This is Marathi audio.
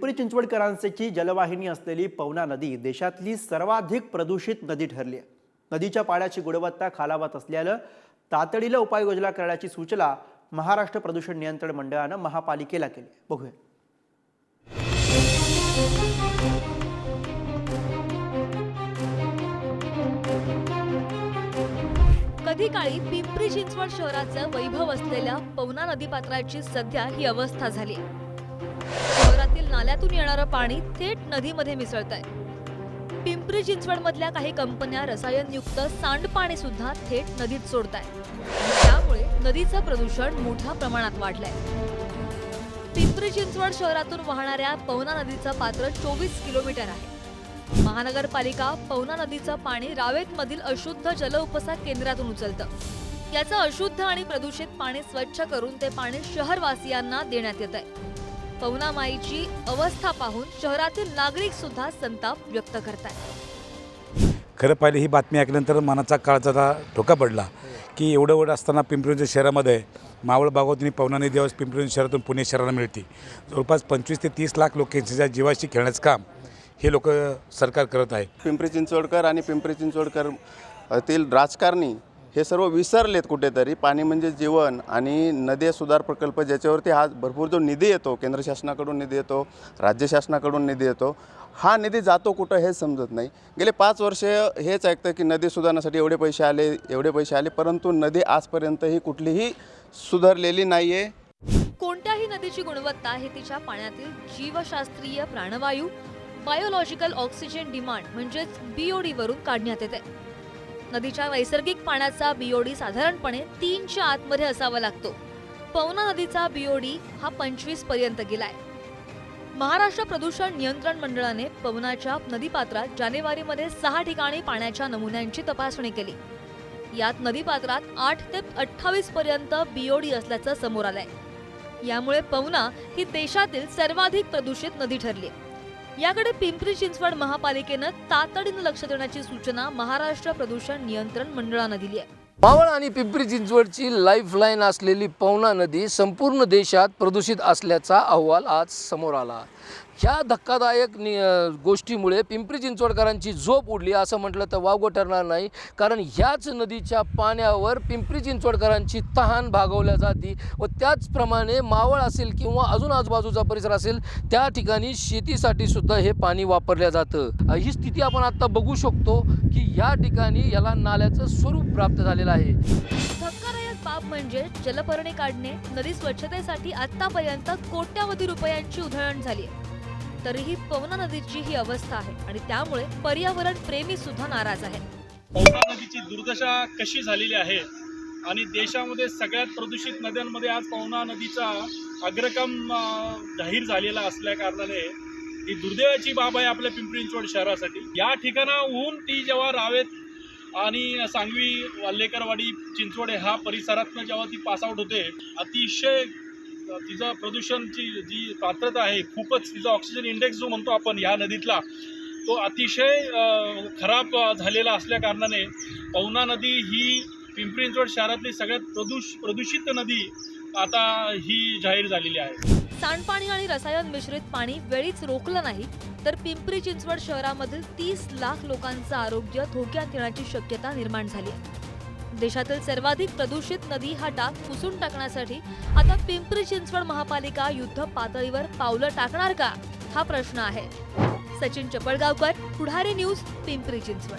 पिंपरी चिंचवडकरांची जलवाहिनी असलेली पवना नदी देशातली सर्वाधिक प्रदूषित नदी ठरली आहे. नदीच्या पाण्याची गुणवत्ता खालावत असल्यानं तातडीला उपाययोजना करण्याची सूचना महाराष्ट्र प्रदूषण नियंत्रण मंडळानं महापालिकेला केली बघूया. कधी काळी पिंपरी चिंचवड शहराचं वैभव असलेल्या पवना नदीपात्राची सध्या ही अवस्था झाली नाल्यातून येणारं पाणी थेट नदीमध्ये मिसळत आहे पिंपरी चिंचवडमधल्या काही कंपन्या रसायनयुक्त सांडपाणी सुद्धा थेट नदीत सोडत आहे त्यामुळे नदीचं प्रदूषण मोठ्या प्रमाणात वाढलंय. पिंपरी चिंचवड शहरातून वाहणाऱ्या पवना नदीचं पात्र चोवीस किलोमीटर आहे. महानगरपालिका पवना नदीचं पाणी रावेत मधील अशुद्ध जलउपसा केंद्रातून उचलतं. याचं अशुद्ध आणि प्रदूषित पाणी स्वच्छ करून ते पाणी शहरवासियांना देण्यात येत आहे पवना माईची अवस्था पाहून शहरातील नागरिक सुद्धा संताप व्यक्त करतात खरं पाहिलं ही बातमी ऐकल्यानंतर मनाचा काळजाचा ठोका पडला की एवढं एवढं असताना पिंपरी शहरामध्ये मावळ भागातून ही पवना नदी दिवस पिंपरी शहरातून पुणे शहराला मिळते. जवळपास पंचवीस ते तीस लाख लोकांच्या जीवाशी खेळण्याचं काम हे लोक सरकार करत आहे. पिंपरी चिंचवडकर आणि पिंपरी चिंचवडकर तील राजकारणी हे सर्व विसरलेत कुठेतरी. पाणी म्हणजे जीवन आणि नदी सुधार प्रकल्प ज्याच्यावरती हा भरपूर जो निधी येतो केंद्र शासनाकडून निधी येतो राज्य शासनाकडून निधी येतो हा निधी जातो कुठं हेच समजत नाही. गेले पाच वर्ष हेच ऐकतं की नदी सुधारण्यासाठी एवढे पैसे आले एवढे पैसे आले परंतु नदी आजपर्यंतही कुठलीही सुधारलेली नाही आहे कोणत्याही नदीची गुणवत्ता हे तिच्या पाण्यातील जीवशास्त्रीय प्राणवायू बायोलॉजिकल ऑक्सिजन डिमांड म्हणजेच बीओडी वरून काढण्यात येते. नदीच्या नैसर्गिक पाण्याचा बीओडी साधारणपणे तीनच्या आतमध्ये असावा लागतो. पवना नदीचा बीओडी हा पंचवीसपर्यंत गेलाय. महाराष्ट्र प्रदूषण नियंत्रण मंडळाने पवनाच्या नदीपात्रात जानेवारीमध्ये सहा ठिकाणी पाण्याच्या नमुन्यांची तपासणी केली. यात नदीपात्रात आठ ते अठ्ठावीस पर्यंत बीओडी असल्याचं समोर आलंय. यामुळे पवना ही देशातील सर्वाधिक प्रदूषित नदी ठरली. याकडे पिंपरी चिंचवड महापालिकेनं तातडीनं लक्ष देण्याची सूचना महाराष्ट्र प्रदूषण नियंत्रण मंडळानं दिली आहे. मावळ आणि पिंपरी चिंचवडची लाईफलाईन असलेली पवना नदी संपूर्ण देशात प्रदूषित असल्याचा अहवाल आज समोर आला. ह्या धक्कादायक नि गोष्टीमुळे पिंपरी चिंचवडकरांची झोप उडली असं म्हटलं तर वावगं ठरणार नाही. कारण ह्याच नदीच्या पाण्यावर पिंपरी चिंचवडकरांची तहान भागवल्या जाते व त्याचप्रमाणे मावळ असेल किंवा अजून आजूबाजूचा परिसर असेल त्या ठिकाणी शेतीसाठी सुद्धा हे पाणी वापरलं जातं. ही स्थिती आपण आत्ता बघू शकतो की या ठिकाणी याला नाल्याचं स्वरूप प्राप्त झालेलं आहे. धक्कादायक बाब म्हणजे जलपर्णी काढणे नदी स्वच्छतेसाठी आतापर्यंत कोट्यावधी रुपयांची उधळण झाली तरीही पवना नदीची ही अवस्था आहे आणि त्यामुळे पर्यावरण प्रेमी सुद्धा नाराज आहेत पवना नदीची दुर्दशा कशी झालेली आहे आणि देशामध्ये सगळ्यात प्रदूषित नद्यांमध्ये आज पवना नदीचा अग्रक्रम अं, जाहीर झालेला असल्या कारणाने ही दुर्दैवाची बाब आहे आपल्या पिंपरी चिंचवड शहरासाठी. या ठिकाणाहून ती जेव्हा रावेत आणि सांगवी वाल्लेकरवाडी चिंचवड ह्या परिसरातनं जेव्हा ती पासआउट होते अतिशय तिचं प्रदूषणची जी पात्रता आहे खूपच तिचा ऑक्सिजन इंडेक्स जो म्हणतो आपण या नदीतला तो अतिशय खराब झालेला असल्या कारणाने पवना नदी ही पिंपरी चिंचवड शहरातली सगळ्यात प्रदूष प्रदूषित नदी आता ही जाहीर झालेली आहे. सांडपाणी आणि रसायन मिश्रित पाणी वेळीच रोखलं नाही तर पिंपरी चिंचवड शहरामधील तीस लाख लोकांचं आरोग्य धोक्यात येण्याची शक्यता निर्माण झाली आहे. देशातील सर्वाधिक प्रदूषित नदी हा डाग पुसून टाकण्यासाठी आता पिंपरी चिंचवड महापालिका युद्ध पातळीवर पावलं टाकणार का हा प्रश्न आहे. सचिन चपळगावकर पुढारी न्यूज पिंपरी चिंचवड.